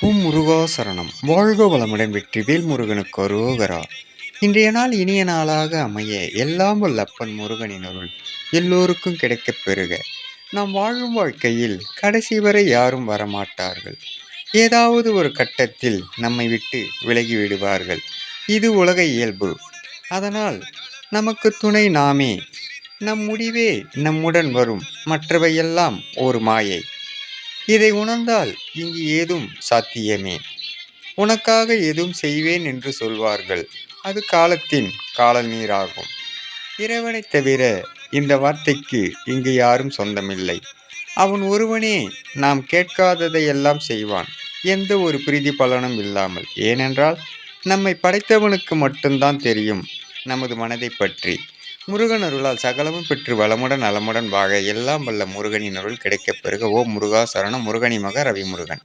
உம் முருகாசரணம் வாழ்க வளமுடன் வெற்றிவேல் முருகனுக்கு அரோகரா. இன்றைய நாள் இனிய நாளாக அமைய எல்லாம் வல்ல அப்பன் முருகனின் அருள் எல்லோருக்கும் கிடைக்கப் பெறுக. நாம் வாழும் வாழ்க்கையில் கடைசி வரை யாரும் வரமாட்டார்கள். ஏதாவது ஒரு கட்டத்தில் நம்மை விட்டு விலகி விடுவார்கள். இது உலக இயல்பு. அதனால் நமக்கு துணை நாமே. நம் முடிவே நம்முடன் வரும். மற்றவையெல்லாம் ஒரு மாயை. இதை உணர்ந்தால் இங்கு ஏதும் சாத்தியமே. உனக்காக எதுவும் செய்வேன் என்று சொல்வார்கள். அது காலத்தின் காலநீராகும். இறைவனை இறைவனைத் தவிர இந்த வார்த்தைக்கு இங்கு யாரும் சொந்தமில்லை. அவன் ஒருவனே நாம் கேட்காததை எல்லாம் செய்வான். எந்த ஒரு பிரீதி பலனும் இல்லாமல். ஏனென்றால் நம்மை படைத்தவனுக்கு மட்டும்தான் தெரியும் நமது மனதை பற்றி. முருகன் அருளால் சகலமும் பெற்று வளமுடன் நலமுடன் வாழ எல்லாம் வல்ல முருகனின் அருள் கிடைக்கப் பெறுக. ஓ முருகா சரணம். முருகனி மக ரவி முருகன்